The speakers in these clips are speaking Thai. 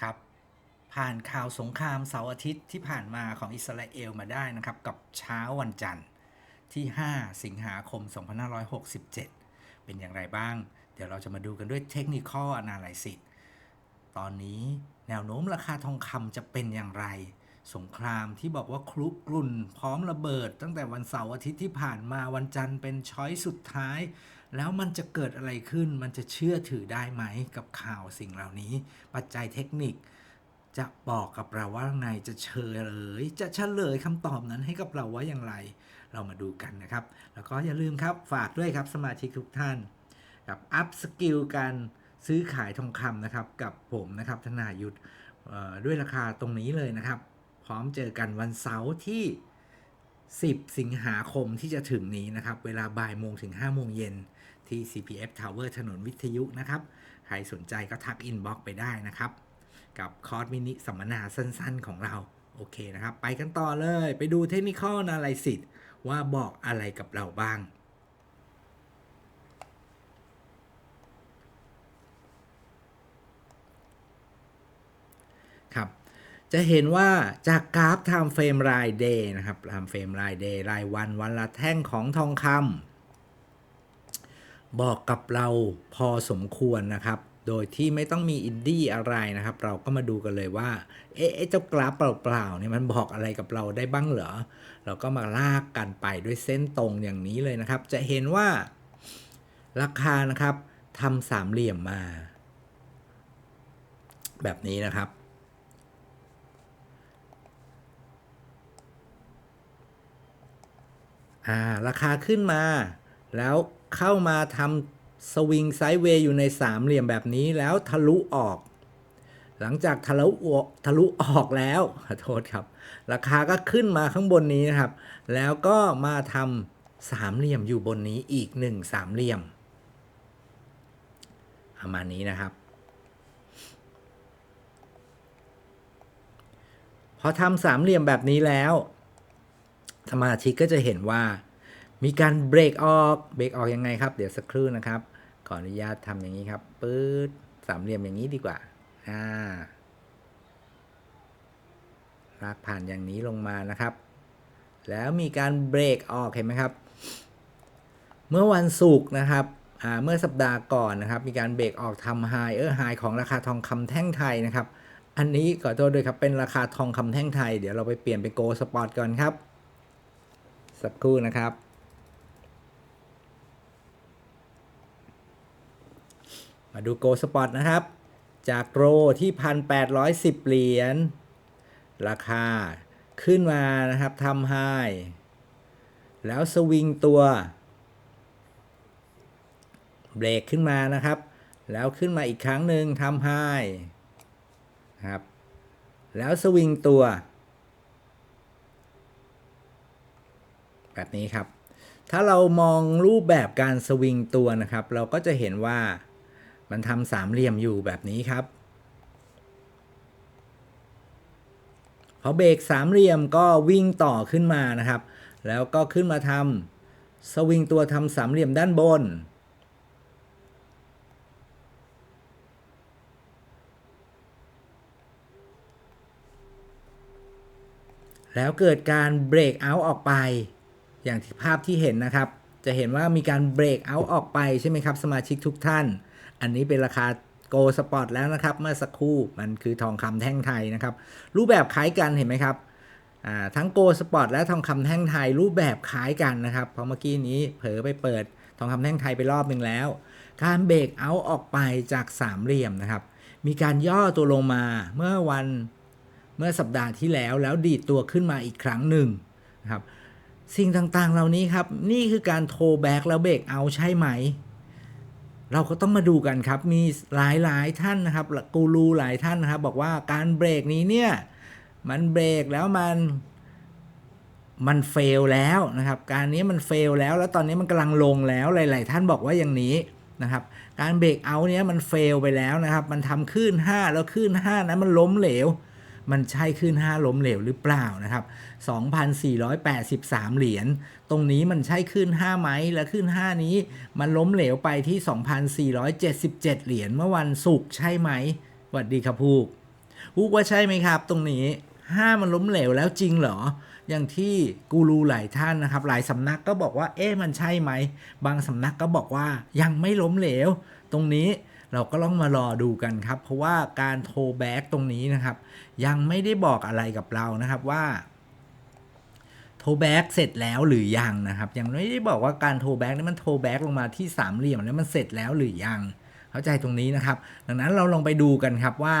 ครับผ่านข่าวสงครามเสาร์อาทิตย์ที่ผ่านมาของอิสราเอลมาได้นะครับ กับเช้าวันจันทร์ที่ 5 สิงหาคม 2567 เป็นอย่างไรบ้าง เดี๋ยวเราจะมาดูกันด้วยเทคนิคอ l Analysis ตอนนี้แนวโน้มราคาทองคำจะเป็นอย่างไร สงครามที่บอกว่าคลุกกลุ่น พร้อมระเบิด ตั้งแต่วันเสาร์อาทิตย์ที่ผ่านมาวันจันทร์เป็นช้อยสุดท้าย แล้วมันจะเกิดอะไรขึ้น มันจะเชื่อถือได้ไหมกับข่าวสิ่งเหล่านี้ ปัจจัยเทคนิค จะบอกกับเราว่าไง จะเฉลย จะเฉลยคำตอบนั้นให้กับเราว่าอย่างไร เรามาดูกันนะครับ แล้วก็อย่าลืมครับฝากด้วยครับสมาชิกทุกท่าน กับอัพสกิลการซื้อขายทองคำนะครับ กับผมนะครับธนายุทธด้วยราคาตรงนี้เลยนะครับ พร้อมเจอกันวันเสาร์ที่ 10 สิงหาคมที่จะถึงนี้นะครับ เวลาบ่ายโมงถึง5โมงเย็น ที่ CPF Tower ถนนวิทยุนะครับ ใครสนใจก็ทักอินบ็อกไปได้นะครับ กับคอร์สมินิสัมมนาสั้นๆของเรา โอเคนะครับ ไปกันต่อเลย ไปดูเทคนิคอ l นา l y สิว่าบอกอะไรกับเราบ้างครับจะเห็นว่าจากกราฟ Time Frame ราย Day นะครับ Time Frame ราย Day รายวันวันละแท่งของทองคำ บอกกับเราพอสมควรนะครับ โดยที่ไม่ต้องมีอินดี้อะไรนะครับ เราก็มาดูกันเลยว่า เอ๊ะเจ้ากราฟเปล่าๆเนี่ยมันบอกอะไรกับเราได้บ้างเหรอ เราก็มาลากกันไปด้วยเส้นตรงอย่างนี้เลยนะครับ จะเห็นว่าราคานะครับทำสามเหลี่ยมมา แบบนี้นะครับอ่าราคาขึ้นมาแล้ว เข้ามาทำสวิงไซด์เวย์อยู่ในสามเหลี่ยมแบบนี้แล้วทะลุออก หลังจากทะลุออกทะลุออกแล้วขอโทษครับ ราคาก็ขึ้นมาข้างบนนี้นะครับ แล้วก็มาทำสามเหลี่ยมอยู่บนนี้อีกหนึ่งสามเหลี่ยมประมาณนี้นะครับพอทำสามเหลี่ยมแบบนี้แล้ว สมาชิกก็จะเห็นว่า มีการเบรกออกเบรกออกยังไงครับ เดี๋ยวสักครู่นะครับ ขออนุญาตทำอย่างนี้ครับปื๊ดสามเหลี่ยมอย่างนี้ดีกว่าอ่าลากผ่านอย่างนี้ลงมานะครับ แล้วมีการเบรกออกเห็นไหมครับ เมื่อวันศุกร์นะครับอ่าเมื่อสัปดาห์ก่อนนะครับ มีการเบรกออกทำไฮเออร์ไฮของราคาทองคำแท่งไทยนะครับ อันนี้ขอโทษด้วยครับ เป็นราคาทองคำแท่งไทย เดี๋ยวเราไปเปลี่ยนเป็นโกลสปอร์ตก่อนครับ สักครู่นะครับ มาดูโกลสปอร์ตนะครับ จากโรที่ 1,810 เหรียญ ราคาขึ้นมานะครับทำไฮแล้วสวิงตัว เบรกขึ้นมานะครับ แล้วขึ้นมาอีกครั้งหนึ่งทำไฮครับ แล้วสวิงตัว แบบนี้ครับ ถ้าเรามองรูปแบบการสวิงตัวนะครับ เราก็จะเห็นว่า มันทำสามเหลี่ยมอยู่แบบนี้ครับพอเบรกสามเหลี่ยมก็วิ่งต่อขึ้นมานะครับ แล้วก็ขึ้นมาทำสวิงตัวทำสามเหลี่ยมด้านบน แล้วเกิดการเบรกเอาท์ออกไป อย่างที่ภาพที่เห็นนะครับ จะเห็นว่ามีการเบรกเอาท์ออกไปใช่ไหมครับ สมาชิกทุกท่าน อันนี้เป็นราคาโกลสปอร์ตแล้วนะครับ เมื่อสักครู่มันคือทองคำแท่งไทยนะครับ รูปแบบคล้ายกันเห็นไหมครับทั้งโกลสปอร์ตและทองคำแท่งไทยรูปแบบคล้ายกันนะครับ เพราะเมื่อกี้นี้เผลอไปเปิดทองคำแท่งไทยไปรอบหนึ่งแล้ว การเบรกเอาออกไปจากสามเหลี่ยมนะครับ มีการย่อตัวลงมาเมื่อวันเมื่อสัปดาห์ที่แล้วแล้วดีดตัวขึ้นมาอีกครั้งหนึ่งนะครับสิ่งต่างๆเหล่านี้ครับ นี่คือการโทรแบ็กแล้วเบรกเอาใช่ไหม เราก็ต้องมาดูกันครับ มีหลายๆท่านนะครับกูรูหลายท่านนะครับ บอกว่าการเบรกนี้เนี่ย มันเบรกแล้วมัน มันเฟลแล้วนะครับ การนี้มันเฟลแล้ว แล้วตอนนี้มันกำลังลงแล้วหลาย ๆ ท่านบอกว่าอย่างนี้นะครับ การเบรกเอาเนี้ยมันเฟลไปแล้วนะครับ มันทำขึ้น5แล้วขึ้น5นั้นมันล้มเหลว มันใช่ขึ้น5ล้มเหลวหรือเปล่านะครับ 2,483 เหรียญ ตรงนี้มันใช่ขึ้น5ไหม และขึ้น 5 นี้ มันล้มเหลวไปที่ 2,477 เหรียญเมื่อวันศุกร์ใช่ไหมสวัสดีครับพูกอุกว่าใช่ไหมครับ ตรงนี้ห้ามันล้มเหลวแล้วจริงเหรออย่างที่กูรูหลายท่านนะครับ หลายสำนักก็บอกว่า เอ๊ะมันใช่ไหม บางสำนักก็บอกว่ายังไม่ล้มเหลว ตรงนี้ เราก็ต้องมารอดูกันครับ เพราะว่าการโทรแบ็กตรงนี้นะครับ ยังไม่ได้บอกอะไรกับเรานะครับว่าโทรแบ็กเสร็จแล้วหรือยังนะครับ ยังไม่ได้บอกว่าการโทรแบ็กนี่มันโทรแบ็กลงมาที่สามเหลี่ยมแล้วมันเสร็จแล้วหรือยังเข้าใจตรงนี้นะครับ ดังนั้นเราลองไปดูกันครับว่า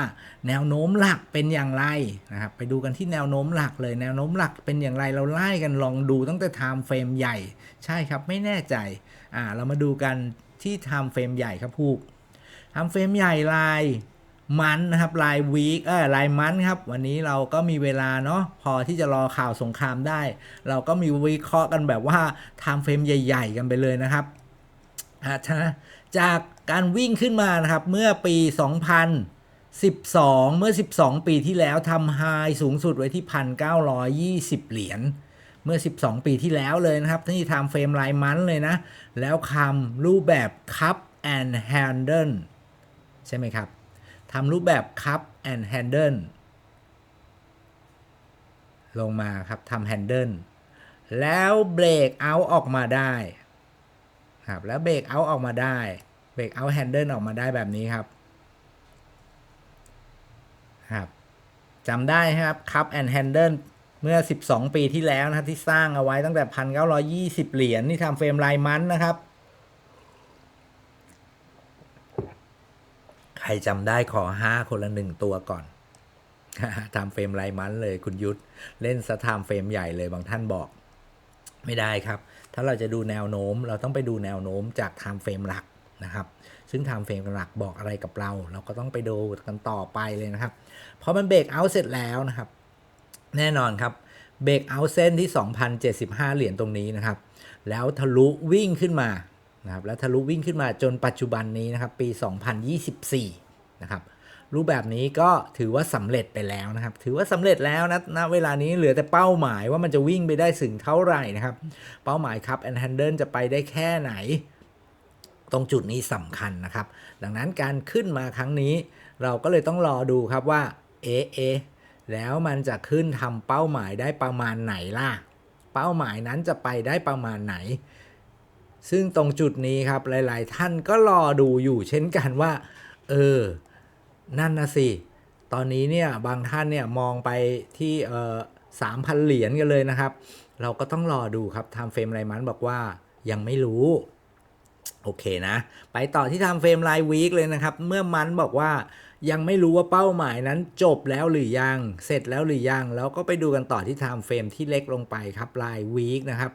แนวโน้มหลักเป็นอย่างไรนะครับ ไปดูกันที่แนวโน้มหลักเลยแนวโน้มหลักเป็นอย่างไรเราไล่กันลองดูตั้งแต่ time frame ใหญ่ ใช่ครับไม่แน่ใจอ่าเรามาดูกันที่ time frame ใหญ่ครับพูก time frame ใหญ่ลายมันนะครับลายวีคเออลายมันครับ วันนี้เราก็มีเวลาเนาะพอที่จะรอข่าวสงครามได้ เราก็มีวิเคราะห์กันแบบว่า time frame ใหญ่ ๆ กันไปเลยนะครับอะนะจากการวิ่งขึ้นมานะครับเมื่อปี 2012 เมื่อ 12 ปีที่แล้วทำไฮสูงสุดไว้ที่ 1,920 เหรียญเมื่อ 12 ปีที่แล้วเลยนะครับที่ทำเฟรมรายมันเลยนะ แล้วคำรูปแบบ cup and handle ใช่ไหมครับทำรูปแบบ cup and handle ลงมาครับทำ handle แล้วเบรกเอาออกมาได้ครับแล้วเบรกเอาออกมาได้เบรกเอาแฮนเดิลออกมาได้แบบนี้ครับครับจำได้ครับคัพแอนด์แฮนเดิลเมื่อ 12 ปีที่แล้วนะครับที่สร้างเอาไว้ตั้งแต่ 1,920 เหรียญที่ทำเฟรมลายมันนะครับ ใครจำได้ขอ5คนละหนึ่งตัวก่อนทำเฟรมลายมันเลยคุณยุทธเล่นสะทำเฟรมใหญ่เลยบางท่านบอก ไม่ได้ครับ ถ้าเราจะดูแนวโน้ม เราต้องไปดูแนวโน้มจาก time frame หลักนะครับ ซึ่ง time frame หลักบอกอะไรกับเรา เราก็ต้องไปดูกันต่อไปเลยนะครับพอมันเบรกเอาเสร็จแล้วนะครับ แน่นอนครับเบรกเอาเส้นที่ 2,075 เหรียญตรงนี้นะครับ แล้วทะลุวิ่งขึ้นมา นะครับแล้วทะลุวิ่งขึ้นมาจนปัจจุบันนี้นะครับปี 2024 นะครับรูปแบบนี้ก็ถือว่าสำเร็จไปแล้วนะครับ ถือว่าสำเร็จแล้วนะณเวลานี้เหลือแต่เป้าหมายว่ามันจะวิ่งไปได้ถึงเท่าไหร่นะครับ เป้าหมายครับแอนด์แฮนเดิลจะไปได้แค่ไหน ตรงจุดนี้สำคัญนะครับ ดังนั้นการขึ้นมาครั้งนี้ เราก็เลยต้องรอดูครับว่าเอเอแล้วมันจะขึ้นทำเป้าหมายได้ประมาณไหนล่ะ เป้าหมายนั้นจะไปได้ประมาณไหน ซึ่งตรงจุดนี้ครับหลาย ๆ ท่านก็รอดูอยู่เช่นกันว่า เออ นั่นนะสิ ตอนนี้เนี่ยบางท่านเนี่ยมองไปที่เออสามพันเหรียญกันเลยนะครับ เราก็ต้องรอดูครับทำเฟรมไรมันบอกว่ายังไม่รู้ โอเคนะ ไปต่อที่ทำเฟรมรายวีคเลยนะครับ เมื่อมันบอกว่ายังไม่รู้ว่าเป้าหมายนั้นจบแล้วหรือยัง เสร็จแล้วหรือยัง แล้วก็ไปดูกันต่อที่ไทม์เฟรมที่เล็กลงไปครับรายวีคนะครับ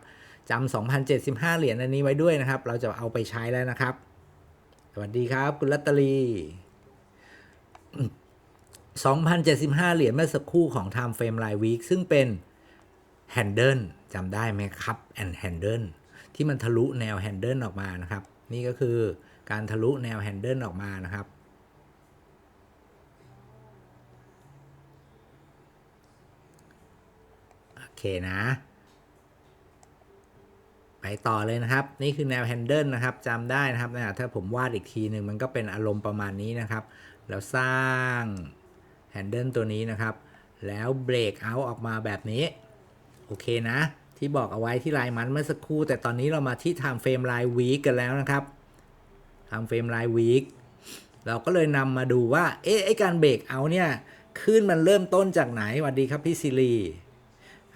จำ2,075 เหรียญอันนี้ไว้ด้วยนะครับ เราจะเอาไปใช้แล้วนะครับ สวัสดีครับ คุณลัตเตอรี2,075 เหรียญเมื่อสักครู่ของ Time Frame Ride Week ซึ่งเป็น Handle จำได้ไหมครับ and Handle ที่มันทะลุแนว Handle ออกมานะครับ นี่ก็คือการทะลุแนว Handle ออกมานะครับโอเคนะ ไปต่อเลยนะครับ นี่คือแนวแฮนเดิลนะครับจำได้นะครับนะถ้าผมวาดอีกทีหนึ่งมันก็เป็นอารมณ์ประมาณนี้นะครับ แล้วสร้างแฮนเดิลตัวนี้นะครับ แล้วเบรกเอาออกมาแบบนี้ โอเคนะ ที่บอกเอาไว้ที่ลายมันเมื่อสักครู่ แต่ตอนนี้เรามาที่ time frame ลายวีคกันแล้วนะครับ time frame ลายวีคเราก็เลยนำมาดูว่า เอ๊ะไอการเบรกเอาเนี่ยขึ้นมันเริ่มต้นจากไหนสวัสดีครับพี่ซิลี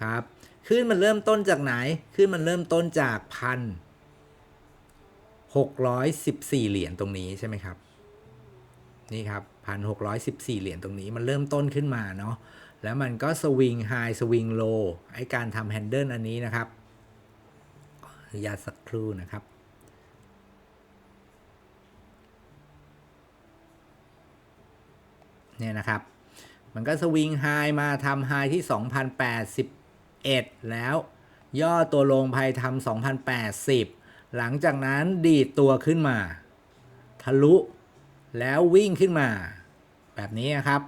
ครับ ขึ้นมันเริ่มต้นจากไหน ขึ้นมันเริ่มต้นจากพันหกร้อยสิบสี่เหรียญตรงนี้ใช่ไหมครับ นี่ครับพันหกร้อยสิบสี่เหรียญตรงนี้มันเริ่มต้นขึ้นมาเนาะแล้วมันก็สวิงไฮสวิงโลไอการทำแฮนเดิลอันนี้นะครับอนุญาตสักครู่นะครับเนี่ยนะครับ มันก็สวิงไฮมาทำไฮที่ 2,081แล้ว ย่อตัวลงไปทำ2,080 หลังจากนั้นดีดตัวขึ้นมา ทะลุแล้ววิ่งขึ้นมา แบบนี้ครับ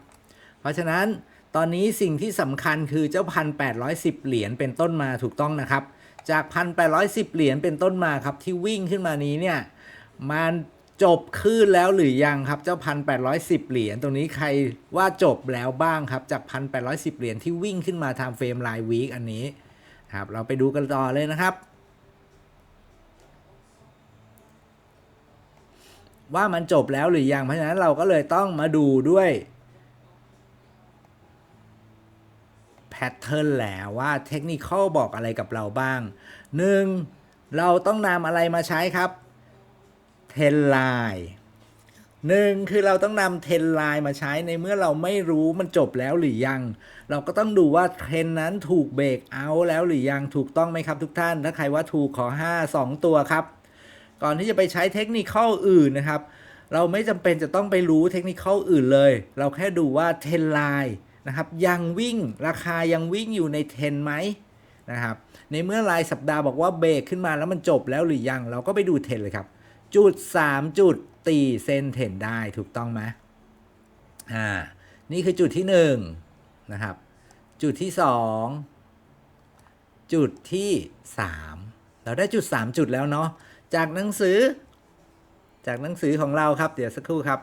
เพราะฉะนั้นตอนนี้สิ่งที่สำคัญคือเจ้า 1,810 เหรียญเป็นต้นมาถูกต้องนะครับ จาก 1,810 เหรียญเป็นต้นมาครับที่วิ่งขึ้นมานี้เนี่ยมัน จบขึ้นแล้วหรือยังครับเจ้าพันแปดร้อยสิบเหรียญตรงนี้ใครว่าจบแล้วบ้างครับ จากพันแปดร้อยสิบเหรียญที่วิ่งขึ้นมาทำเฟรมรายวีคอันนี้ครับเราไปดูกันต่อเลยนะครับ ว่ามันจบแล้วหรือยังเพราะฉะนั้นเราก็เลยต้องมาดูด้วยแพทเทิร์นแล้วว่าเทคนิคอลบอกอะไรกับเราบ้าง 1. เราต้องนำอะไรมาใช้ครับ เทนไลน์หนึ่งคือเราต้องนำเทนไลน์มาใช้ในเมื่อเราไม่รู้มันจบแล้วหรือยัง เราก็ต้องดูว่าเทรนนั้นถูกเบรกเอาแล้วหรือยังถูกต้องไหมครับทุกท่าน ถ้าใครว่าถูกขอ 5 2 ตัวครับ ก่อนที่จะไปใช้เทคนิคข้ออื่นนะครับ เราไม่จำเป็นจะต้องไปรู้เทคนิคข้ออื่นเลย เราแค่ดูว่าเทนไลน์นะครับยังวิ่งราคายังวิ่งอยู่ในเทนไหมนะครับในเมื่อรายสัปดาห์บอกว่าเบรกขึ้นมาแล้วมันจบแล้วหรือยัง เราก็ไปดูเทรนเลยครับ จุด3จุดตีเส้นเทนได้ถูกต้องไหมอ่า นี่คือจุดที่1นะครับ จุดที่2จุดที่3เราได้จุด3จุดแล้วเนาะ จากหนังสือ จากหนังสือของเราครับ เดี๋ยวสักครู่ครับ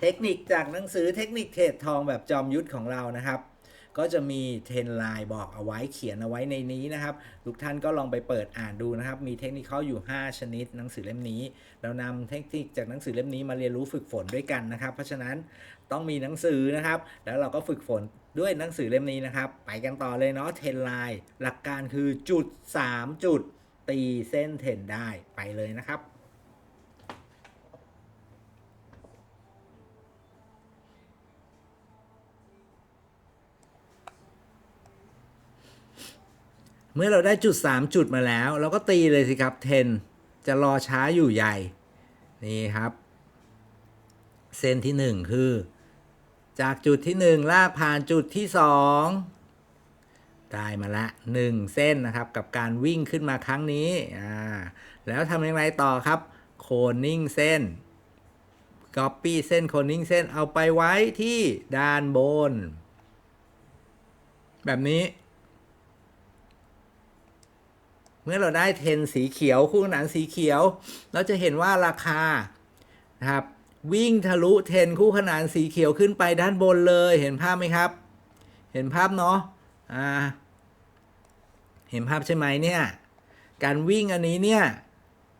เทคนิคจากหนังสือเทคนิคเทรดทองแบบจอมยุทธของเรานะครับ ก็จะมีเทรนไลน์บอกเอาไว้เขียนเอาไว้ในนี้นะครับ ทุกท่านก็ลองไปเปิดอ่านดูนะครับ มีเทคนิคเขาอยู่ 5 ชนิดหนังสือเล่มนี้ เรานำเทคนิคจากหนังสือเล่มนี้มาเรียนรู้ฝึกฝนด้วยกันนะครับ เพราะฉะนั้นต้องมีหนังสือนะครับ แล้วเราก็ฝึกฝนด้วยหนังสือเล่มนี้นะครับ ไปกันต่อเลยเนาะเทรนไลน์หลักการคือจุด 3 จุดตีเส้นเทรนได้ไปเลยนะครับ เมื่อเราได้จุด 3 จุดมาแล้ว เราก็ตีเลยสิครับ 10 จะรอช้าอยู่ใหญ่ นี่ครับ เส้นที่ 1 คือ จากจุดที่ 1 ลากผ่านจุดที่ 2 ได้มาละ 1 เส้นนะครับ กับการวิ่งขึ้นมาครั้งนี้อ่าแล้วทำอย่างไรต่อครับ โคนนิ่งเส้น Copy เส้นโคนนิ่งเส้นเอาไปไว้ที่ด้านบน แบบนี้ เมื่อเราได้เทนสีเขียวคู่ขนานสีเขียว เราจะเห็นว่าราคานะครับวิ่งทะลุเทนคู่ขนานสีเขียวขึ้นไปด้านบนเลยเห็นภาพไหมครับ เห็นภาพเนาะอ่าเห็นภาพใช่ไหมเนี่ยการวิ่งอันนี้เนี่ย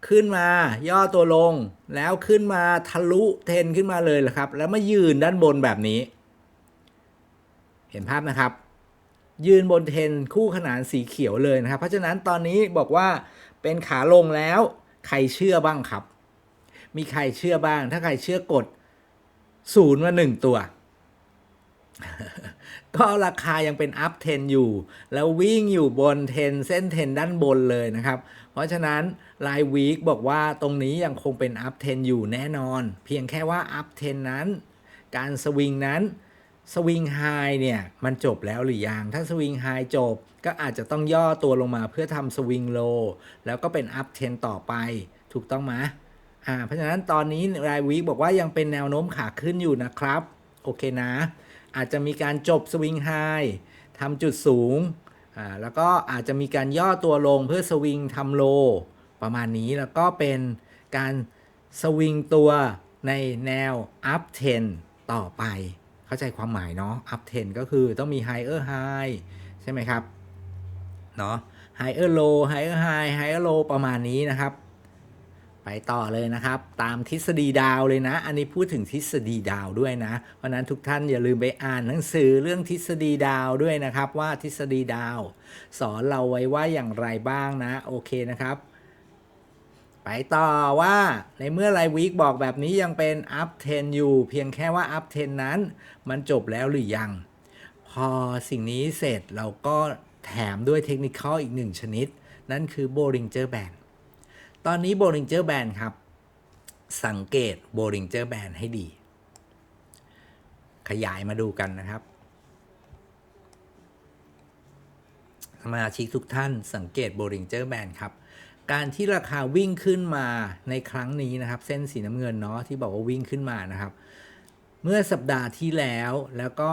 ขึ้นมาย่อตัวลงแล้วขึ้นมาทะลุเทนขึ้นมาเลยแหละครับ แล้วมายืนด้านบนแบบนี้ เห็นภาพนะครับ ยืนบนเทนคู่ขนานสีเขียวเลยนะครับ เพราะฉะนั้นตอนนี้บอกว่าเป็นขาลงแล้ว ใครเชื่อบ้างครับ มีใครเชื่อบ้าง ถ้าใครเชื่อกดศูนย์มาหนึ่งตัว ก็ราคายังเป็นอัพเทนอยู่ แล้ววิ่งอยู่บนเทนเส้นเทนด้านบนเลยนะครับ เพราะฉะนั้นรายวีคบอกว่าตรงนี้ยังคงเป็นอัพเทนอยู่แน่นอน เพียงแค่ว่าอัพเทนนั้น การสวิงนั้น สวิงไฮเนี่ยมันจบแล้วหรือยัง ถ้าสวิงไฮจบก็อาจจะต้องย่อตัวลงมาเพื่อทำสวิงโลแล้วก็เป็นอัพเทนต่อไป ถูกต้องไหมอ่าเพราะฉะนั้นตอนนี้รายวีคบอกว่ายังเป็นแนวโน้มขาขึ้นอยู่นะครับ โอเคนะ อาจจะมีการจบสวิงไฮทำจุดสูงอ่าแล้วก็อาจจะมีการย่อตัวลงเพื่อสวิงทำโลประมาณนี้แล้วก็เป็นการสวิงตัวในแนว up 10ต่อไป เข้าใจความหมายเนาะ up 10 ก็คือต้องมี higher high ใช่ไหมครับ เนาะ higher low higher high higher low ประมาณนี้นะครับ ไปต่อเลยนะครับ ตามทฤษฎีดาวเลยนะ อันนี้พูดถึงทฤษฎีดาวด้วยนะ เพราะนั้นทุกท่านอย่าลืมไปอ่านหนังสือเรื่องทฤษฎีดาวด้วยนะครับ ว่าทฤษฎีดาว สอนเราไว้ว่าอย่างไรบ้างนะ โอเคนะครับ ไปต่อว่าในเมื่อรายวีคบอกแบบนี้ยังเป็น up 10 อยู่ เพียงแค่ว่า up 10 นั้น มันจบแล้วหรือยัง พอสิ่งนี้เสร็จเราก็แถมด้วยเทคนิคอลอีกหนึ่งชนิด นั่นคือ Bollinger Band ตอนนี้ Bollinger Band ครับ สังเกต Bollinger Band ให้ดี ขยายมาดูกันนะครับสมาชิกทุกท่านสังเกต Bollinger Band ครับ การที่ราคาวิ่งขึ้นมาในครั้งนี้นะครับ เส้นสีน้ำเงินเนาะที่บอกว่าวิ่งขึ้นมานะครับ เมื่อสัปดาห์ที่แล้วแล้วก็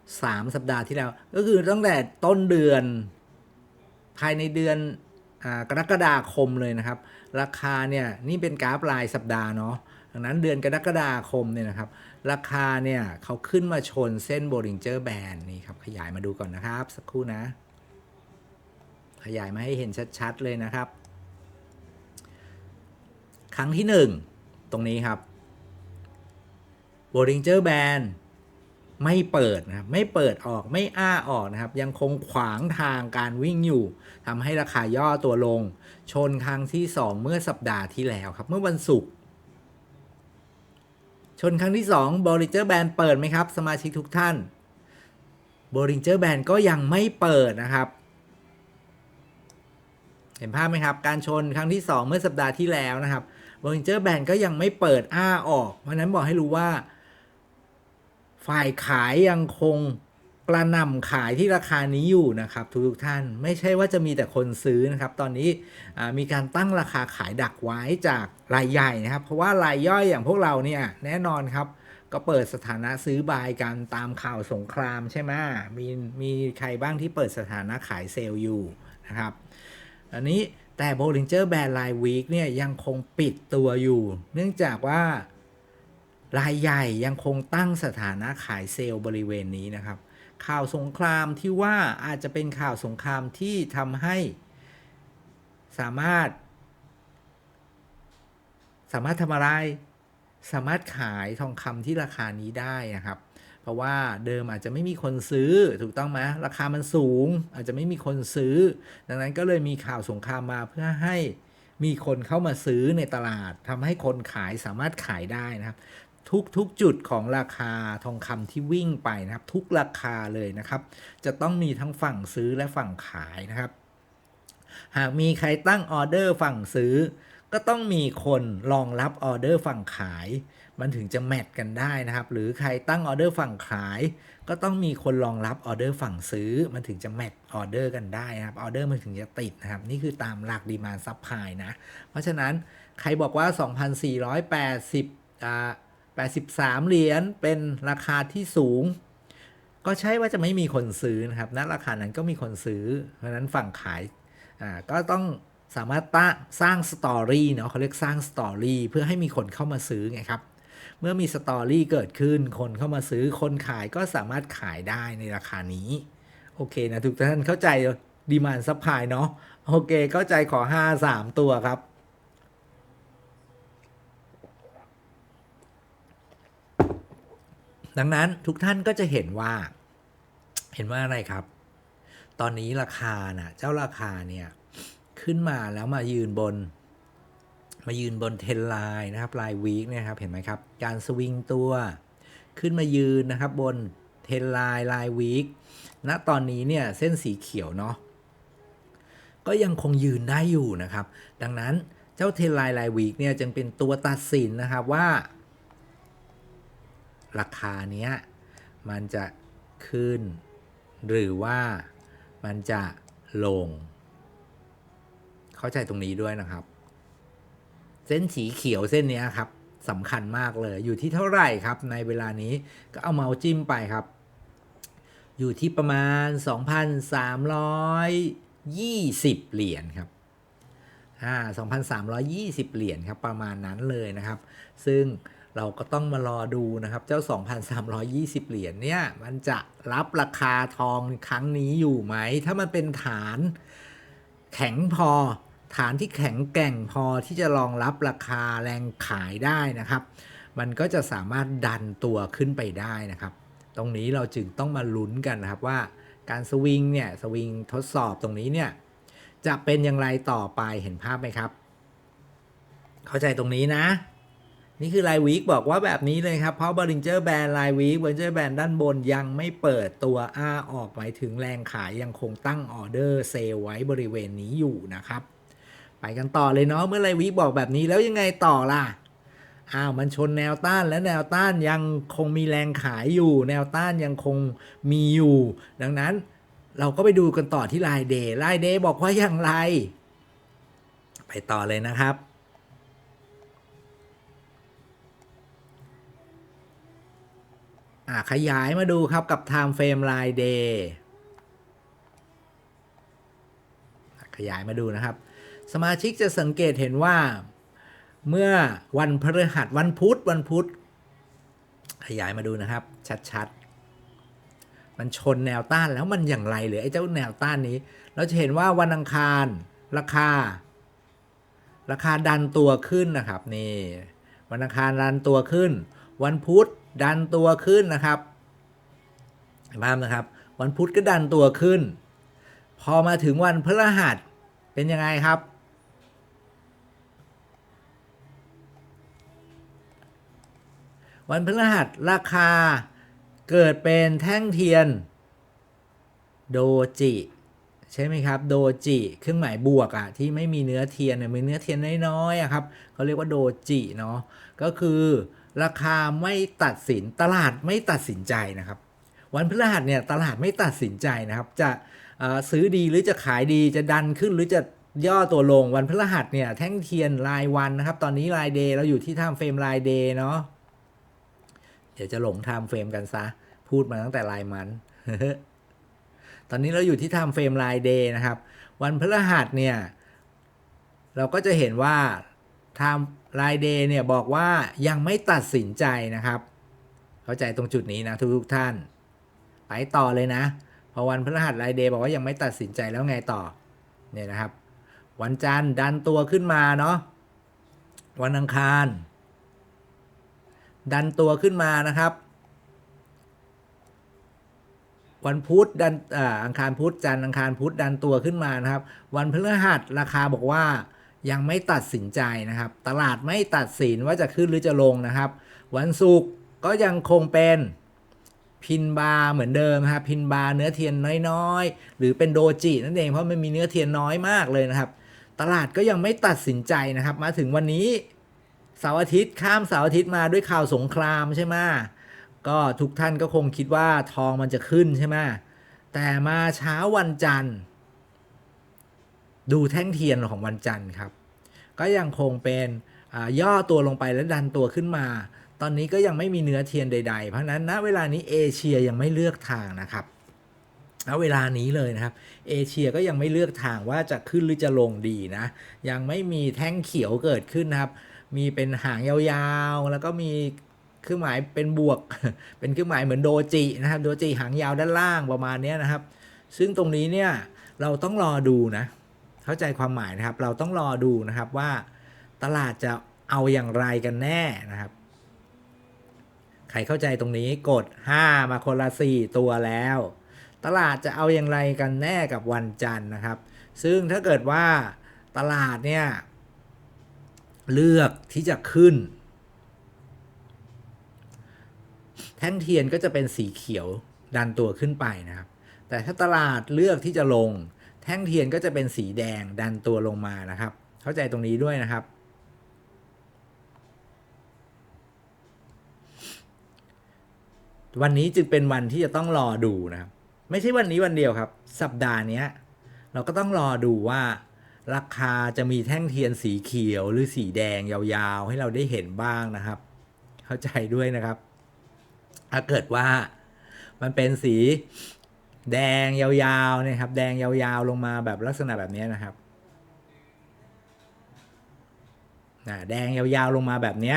3 สัปดาห์ที่แล้ว ก็คือตั้งแต่ต้นเดือน ภายในเดือนอกรกฎาคมเลยนะครับ ราคาเนี่ยนี่เป็นกราฟรายสัปดาห์เนาะดังนั้นเดือนกรกฎาคมเนี่ยนะครับ ราคาเนี่ยเขาขึ้นมาชนเส้น Bollinger Band นี่ครับขยายมาดูก่อนนะครับ สักครู่นะ ขยายมาให้เห็นชัดๆเลยนะครับ ครั้งที่หนึ่งตรงนี้ครับ Bollinger Band ไม่เปิดนะครับไม่เปิดออกไม่อ้าออกนะครับ ยังคงขวางทางการวิ่งอยู่ทำให้ราคาย่อตัวลง ชนครั้งที่ 2 เมื่อสัปดาห์ที่แล้วครับ เมื่อวันศุกร์ชนครั้งที่ 2 Bollinger Band เปิดไหมครับ สมาชิกทุกท่าน Bollinger Band ก็ยังไม่เปิดนะครับ เห็นภาพไหมครับ การชนครั้งที่ 2 เมื่อสัปดาห์ที่แล้วนะครับ Bollinger Band ก็ยังไม่เปิดอ้าออก เพราะนั้นบอกให้รู้ว่า ฝ่ายขายยังคงกระนำขายที่ราคานี้อยู่นะครับ ทุกๆท่านไม่ใช่ว่าจะมีแต่คนซื้อนะครับ ตอนนี้มีการตั้งราคาขายดักไว้จากรายใหญ่นะครับ เพราะว่ารายย่อยอย่างพวกเราเนี่ยแน่นอนครับ ก็เปิดสถานะซื้อบายกันตามข่าวสงครามใช่ไหมมีมีใครบ้างที่เปิดสถานะขายเซลล์อยู่นะครับ อันนี้ แต่ Bollinger Band รายวีคเนี่ยยังคงปิดตัวอยู่ เนื่องจากว่ารายใหญ่ยังคงตั้งสถานะขายเซลล์บริเวณนี้นะครับ ข่าวสงครามที่ว่าอาจจะเป็นข่าวสงครามที่ทำให้สามารถ สามารถทำอะไร สามารถขายทองคำที่ราคานี้ได้นะครับ เพราะว่าเดิมอาจจะไม่มีคนซื้อถูกต้องไหมราคามันสูง อาจจะไม่มีคนซื้อ ดังนั้นก็เลยมีข่าวสงครามมาเพื่อให้มีคนเข้ามาซื้อในตลาดทำให้คนขายสามารถขายได้นะครับ ทุกทุกจุดของราคาทองคำที่วิ่งไปนะครับ ทุกราคาเลยนะครับ จะต้องมีทั้งฝั่งซื้อและฝั่งขายนะครับ หากมีใครตั้งออเดอร์ฝั่งซื้อ ก็ต้องมีคนรองรับออเดอร์ฝั่งขาย มันถึงจะแมทกันได้นะครับ หรือใครตั้งออเดอร์ฝั่งขาย ก็ต้องมีคนรองรับออเดอร์ฝั่งซื้อ มันถึงจะแมทออเดอร์กันได้นะครับ ออเดอร์มันถึงจะติดนะครับ นี่คือตามหลักดีมานซับพลายนะ เพราะฉะนั้นใครบอกว่า 2,480อ่า83 เหรียญเป็นราคาที่สูง ก็ใช่ว่าจะไม่มีคนซื้อนะครับณราคานั้นก็มีคนซื้อ เพราะฉะนั้นฝั่งขายอ่าก็ต้อง สามารถตั้งสร้างสตอรี่เนาะเขาเรียกสร้างสตอรี่เพื่อให้มีคนเข้ามาซื้อไงครับ เมื่อมีสตอรี่เกิดขึ้น คนเข้ามาซื้อคนขายก็สามารถขายได้ในราคานี้ โอเคนะทุกท่านเข้าใจดีมานซัพพลายเนาะโอเค เข้าใจขอ 5 3 ตัวครับ ดังนั้นทุกท่านก็จะเห็นว่า เห็นว่าอะไรครับ ตอนนี้ราคาน่ะ เจ้าราคาเนี่ย ขึ้นมาแล้วมายืนบน มายืนบนเทนไลน์นะครับลายวีคเนี่ยครับเห็นไหมครับ การสวิงตัว ขึ้นมายืนนะครับบนเทนไลน์ลายวีคณตอนนี้เนี่ยเส้นสีเขียวเนาะก็ยังคงยืนได้อยู่นะครับ ดังนั้นเจ้าเทนไลน์ลายวีคเนี่ยจึงเป็นตัวตัดสินนะครับว่า ราคาเนี้ยมันจะขึ้น หรือว่ามันจะลง เข้าใจตรงนี้ด้วยนะครับ เส้นสีเขียวเส้นนี้ครับสำคัญมากเลยอยู่ที่เท่าไหร่ครับ ในเวลานี้ก็เอาเมาส์จิ้มไปครับ อยู่ที่ประมาณ 2,320 เหรียญครับอ่า2,320 เหรียญครับประมาณนั้นเลยนะครับ ซึ่งเราก็ต้องมารอดูนะครับ เจ้า 2,320 เหรียญเนี่ย มันจะรับราคาทองครั้งนี้อยู่ไหม ถ้ามันเป็นฐานแข็งพอ ฐานที่แข็งแกร่งพอที่จะรองรับราคาแรงขายได้นะครับ มันก็จะสามารถดันตัวขึ้นไปได้นะครับ ตรงนี้เราจึงต้องมาลุ้นกันนะครับว่าการสวิงเนี่ยสวิงทดสอบตรงนี้เนี่ยจะเป็นอย่างไรต่อไปเห็นภาพไหมครับ เข้าใจตรงนี้นะ นี่คือรายวีคบอกว่าแบบนี้เลยครับเพราะ Bollinger Band รายวีค Bollinger Band ด้านบนยังไม่เปิดตัว R ออกหมายถึงแรงขายยังคงตั้งออเดอร์เซลไว้บริเวณนี้อยู่นะครับ ไปกันต่อเลยเนาะเมื่อไรวีบอกแบบนี้แล้วยังไงต่อล่ะอ้าวมันชนแนวต้านและแนวต้านยังคงมีแรงขายอยู่ แนวต้านยังคงมีอยู่ ดังนั้นเราก็ไปดูกันต่อที่รายเดย์รายเดย์บอกว่าอย่างไร ไปต่อเลยนะครับขยายมาดูครับกับ Time Frame รายเดย์ขยายมาดูนะครับ สมาชิกจะสังเกตเห็นว่า เมื่อวันพฤหัสวันพุธวันพุธขยายมาดูนะครับ ชัดๆ มันชนแนวต้านแล้วมันอย่างไรหรือไอ้เจ้าแนวต้านนี้ เราจะเห็นว่าวันอังคารราคา ราคาดันตัวขึ้นนะครับนี่วันอังคารดันตัวขึ้น วันพุธดันตัวขึ้นนะครับบ้ามนะครับ วันพุธก็ดันตัวขึ้น พอมาถึงวันพฤหัสเป็นยังไงครับ วันพฤหัสราคาเกิดเป็นแท่งเทียน โดจิ ใช่ไหมครับ โดจิเครื่องหมายบวกอะที่ไม่มีเนื้อเทียนเนี่ยมีเนื้อเทียนน้อยๆอะครับเขาเรียกว่าโดจิเนาะก็คือราคาไม่ตัดสินตลาดไม่ตัดสินใจนะครับ วันพฤหัสเนี่ยตลาดไม่ตัดสินใจนะครับ จะซื้อดีหรือจะขายดีจะดันขึ้นหรือจะย่อตัวลงวันพฤหัสเนี่ยแท่งเทียนรายวันนะครับ ตอนนี้รายเดย์เราอยู่ที่ทม์เฟรมรายเดย์เนาะ เดี๋ยวจะหลงไทม์เฟรมกันซะ พูดมาตั้งแต่รายมัน ตอนนี้เราอยู่ที่ไทม์เฟรมรายเดย์นะครับ วันพฤหัสเนี่ย เราก็จะเห็นว่าไทม์รายเดย์เนี่ยบอกว่ายังไม่ตัดสินใจนะครับ เข้าใจตรงจุดนี้นะทุกท่าน ไปต่อเลยนะ พอวันพฤหัสรายเดย์บอกว่ายังไม่ตัดสินใจแล้วไงต่อ เนี่ยนะครับ วันจันทร์ดันตัวขึ้นมาเนาะ วันอังคาร ดันตัวขึ้นมานะครับ วันพุธดันอ,อังคารพุธจันทร์อังคารพุธดันตัวขึ้นมานะครับ วันพฤหัสราคาบอกว่ายังไม่ตัดสินใจนะครับ ตลาดไม่ตัดสินว่าจะขึ้นหรือจะลงนะครับ วันศุกร์ก็ยังคงเป็นพินบาร์เหมือนเดิมครับพินบาร์เนื้อเทียนน้อยๆ หรือเป็นโดจินั่นเองเพราะมันมีเนื้อเทียนน้อยมากเลยนะครับ ตลาดก็ยังไม่ตัดสินใจนะครับ มาถึงวันนี้ เสาร์อาทิตย์ข้ามเสาร์อาทิตย์มาด้วยข่าวสงครามใช่ไหมก็ทุกท่านก็คงคิดว่าทองมันจะขึ้นใช่ไหมแต่มาเช้าวันจันทร์ ดูแท่งเทียนของวันจันทร์ครับ ก็ยังคงเป็นย่อตัวลงไปแล้วดันตัวขึ้นมา ตอนนี้ก็ยังไม่มีเนื้อเทียนใด ๆ เพราะนั้นณเวลานี้เอเชียยังไม่เลือกทางนะครับณเวลานี้เลยนะครับ เอเชียก็ยังไม่เลือกทางว่าจะขึ้นหรือจะลงดีนะ ยังไม่มีแท่งเขียวเกิดขึ้นนะครับ มีเป็นหางยาวๆ แล้วก็มีเครื่องหมายเป็นบวก เป็นเครื่องหมายเหมือนโดจินะครับ โดจิหางยาวด้านล่างประมาณนี้นะครับ ซึ่งตรงนี้เนี่ยเราต้องรอดูนะ เข้าใจความหมายนะครับ เราต้องรอดูนะครับว่าตลาดจะเอาอย่างไรกันแน่นะครับ ใครเข้าใจตรงนี้กด 5 มาคนละ 4 ตัวแล้ว ตลาดจะเอาอย่างไรกันแน่กับวันจันทร์นะครับ ซึ่งถ้าเกิดว่าตลาดเนี่ย เลือกที่จะขึ้น แท่งเทียนก็จะเป็นสีเขียวดันตัวขึ้นไปนะครับ แต่ถ้าตลาดเลือกที่จะลง แท่งเทียนก็จะเป็นสีแดงดันตัวลงมานะครับ เข้าใจตรงนี้ด้วยนะครับ วันนี้จึงเป็นวันที่จะต้องรอดูนะครับ ไม่ใช่วันนี้วันเดียวครับ สัปดาห์นี้เราก็ต้องรอดูว่า ราคาจะมีแท่งเทียนสีเขียวหรือสีแดงยาวๆ ให้เราได้เห็นบ้างนะครับ เข้าใจด้วยนะครับ ถ้าเกิดว่ามันเป็นสีแดงยาวๆนี่ยครับ แดงยาวๆลงมาแบบลักษณะแบบนี้นะครับนะแดงยาวๆลงมาแบบนี้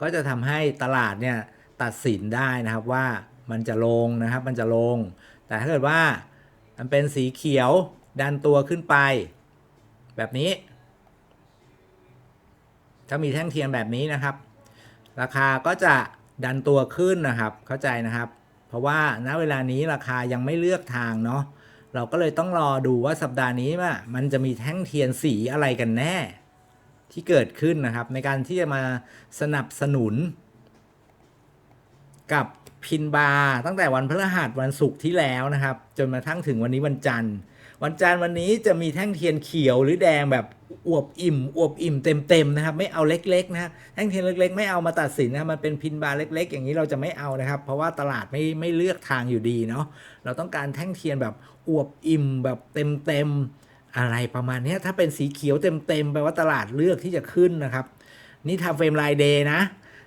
ก็จะทำให้ตลาดเนี่ยตัดสินได้นะครับว่ามันจะลงนะครับ มันจะลง แต่ถ้าเกิดว่ามันเป็นสีเขียวดันตัวขึ้นไป แบบนี้ ถ้ามีแท่งเทียนแบบนี้นะครับ ราคาก็จะดันตัวขึ้นนะครับ เข้าใจนะครับ เพราะว่าณเวลานี้ราคายังไม่เลือกทางเนาะเราก็เลยต้องรอดูว่าสัปดาห์นี้ว่ามันจะมีแท่งเทียนสีอะไรกันแน่ ที่เกิดขึ้นนะครับ ในการที่จะมาสนับสนุน กับพินบาร์ตั้งแต่วันพฤหัสวันศุกร์ที่แล้วนะครับ จนมาทั้งถึงวันนี้วันจันทร์ วันจันทร์วันนี้จะมีแท่งเทียนเขียวหรือแดงแบบอวบอิ่มอวบอิ่มเต็มๆนะครับไม่เอาเล็กๆนะครับแท่งเทียนเล็ก ๆ ไม่เอามาตัดสินนะมันเป็นพินบาร์เล็ก ๆ อย่างนี้เราจะไม่เอานะครับ เพราะว่าตลาดไม่ไม่เลือกทางอยู่ดีเนาะเราต้องการแท่งเทียนแบบอวบอิ่มแบบเต็มๆอะไรประมาณนี้ถ้าเป็นสีเขียวเต็มๆแปลว่าตลาดเลือกที่จะขึ้นนะครับนี่ทำเฟรมรายเดย์นะ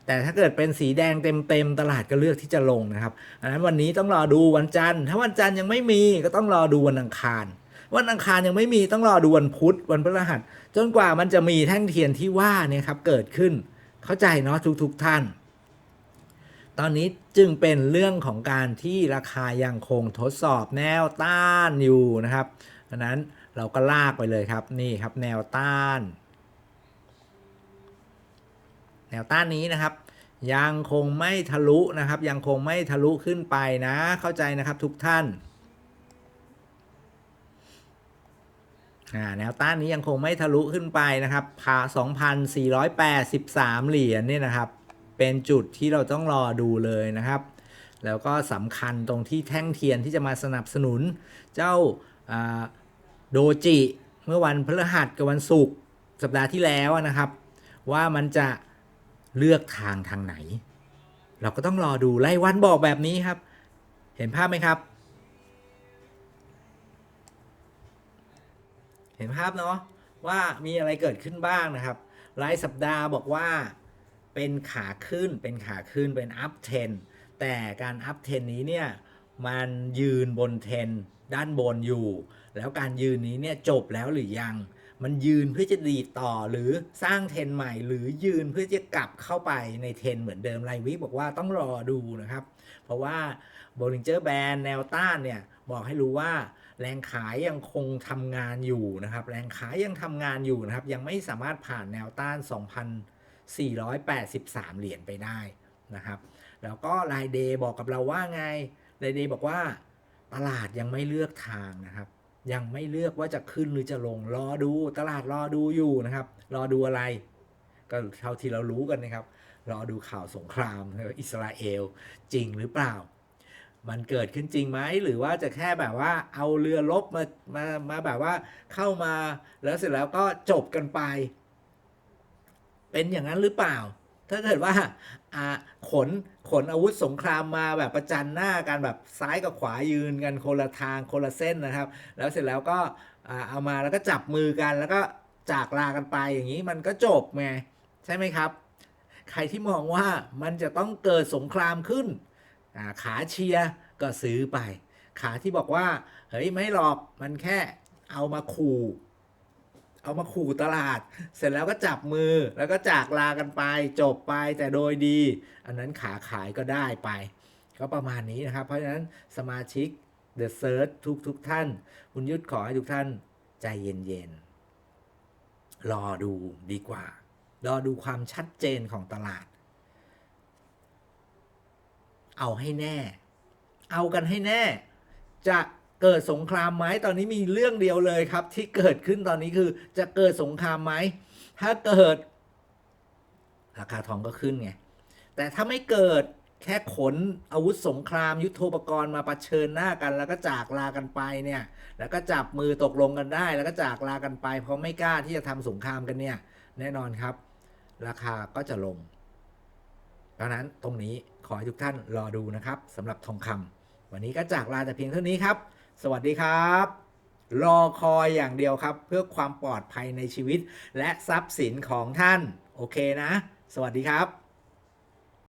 แต่ถ้าเกิดเป็นสีแดงเต็มๆตลาดก็เลือกที่จะลงนะครับอันนั้นวันนี้ต้องรอดูวันจันทร์ถ้าวันจันทร์ยังไม่มีก็ต้องรอดูวันอังคาร วันอังคารยังไม่มีต้องรอดูวันพุธวันพฤหัส จนกว่ามันจะมีแท่งเทียนที่ว่าเนี่ยครับเกิดขึ้นเข้าใจเนาะทุกๆท่าน ตอนนี้จึงเป็นเรื่องของการที่ราคายังคงทดสอบแนวต้านอยู่นะครับดังนั้นเราก็ลากไปเลยครับนี่ครับแนวต้าน แนวต้านนี้นะครับยังคงไม่ทะลุนะครับ ยังคงไม่ทะลุขึ้นไปนะ เข้าใจนะครับทุกท่านอ่า แนวต้านนี้ยังคงไม่ทะลุขึ้นไปนะครับพา2,483 เหรียญเนี่ยนะครับ เป็นจุดที่เราต้องรอดูเลยนะครับ แล้วก็สำคัญตรงที่แท่งเทียนที่จะมาสนับสนุนเจ้าอ่าโดจิเมื่อวันพฤหัสกับวันศุกร์สัปดาห์ที่แล้วนะครับ ว่ามันจะเลือกทางทางไหน เราก็ต้องรอดูไล่วันบอกแบบนี้ครับ เห็นภาพไหมครับ เห็นภาพเนาะว่ามีอะไรเกิดขึ้นบ้างนะครับรายสัปดาห์บอกว่าเป็นขาขึ้นเป็นขาขึ้นเป็นอัพเทนแต่การอัพเทนนี้เนี่ยมันยืนบนเทนด้านบนอยู่ แล้วการยืนนี้เนี่ยจบแล้วหรือยัง มันยืนเพื่อจะดีดต่อหรือสร้างเทรนใหม่หรือยืนเพื่อจะกลับเข้าไปในเทรนเหมือนเดิมไลวิบอกว่าต้องรอดูนะครับ เพราะว่า b o l l i n g e r Band แนวต้านเนี่ยบอกให้รู้ว่า แรงขายยังคงทำงานอยู่นะครับ แรงขายยังทำงานอยู่นะครับ ยังไม่สามารถผ่านแนวต้าน 2,483 เหรียญไปได้นะครับ แล้วก็รายเดย์บอกกับเราว่าไงรายเดย์บอกว่าตลาดยังไม่เลือกทางนะครับ ยังไม่เลือกว่าจะขึ้นหรือจะลง รอดูตลาดรอดูอยู่นะครับ รอดูอะไร ก็เท่าที่เรารู้กันนะครับ รอดูข่าวสงครามอิสราเอลจริงหรือเปล่า มันเกิดขึ้นจริงไหมหรือว่าจะแค่แบบว่าเอาเรือรบมามามาแบบว่าเข้ามาแล้วเสร็จแล้วก็จบกันไป เป็นอย่างนั้นหรือเปล่า ถ้าเกิดว่าขนขนอาวุธสงครามมาแบบประจันหน้ากันแบบซ้ายกับขวายืนกันคนละทางคนละเส้นนะครับ แล้วเสร็จแล้วก็เอามาแล้วก็จับมือกันแล้วก็จากลากันไปอย่างนี้มันก็จบไงใช่ไหมครับ ใครที่มองว่ามันจะต้องเกิดสงครามขึ้น ขาเชียร์ก็ซื้อไป ขาที่บอกว่า เฮ้ย ไม่หรอกมันแค่เอามาขู่เอามาขู่ตลาด เสร็จแล้วก็จับมือแล้วก็จากลากันไปจบไปแต่โดยดี อันนั้นขาขายก็ได้ไป ก็ประมาณนี้นะครับ เพราะฉะนั้นสมาชิก The Search ทุกทุกท่าน คุณยุทธขอให้ทุกท่านใจเย็นๆ รอดูดีกว่า รอดูความชัดเจนของตลาด เอาให้แน่ เอากันให้แน่ จะเกิดสงครามไหมตอนนี้มีเรื่องเดียวเลยครับ ที่เกิดขึ้นตอนนี้คือจะเกิดสงครามไหมถ้าเกิด ราคาทองก็ขึ้นไงแต่ถ้าไม่เกิดแค่ขนอาวุธสงครามยุทโธปกรณ์มาประเชิญหน้ากัน แล้วก็จากลากันไปเนี่ย แล้วก็จับมือตกลงกันได้ แล้วก็จากลากันไป เพราะไม่กล้าที่จะทำสงครามกันเนี่ย แน่นอนครับ ราคาก็จะลงดังนั้นตรงนี้ ขอให้ทุกท่านรอดูนะครับสำหรับทองคำวันนี้ก็จากลาแต่เพียงเท่านี้ครับ สวัสดีครับ รอคอยอย่างเดียวครับ เพื่อความปลอดภัยในชีวิต และทรัพย์สินของท่าน โอเคนะ สวัสดีครับ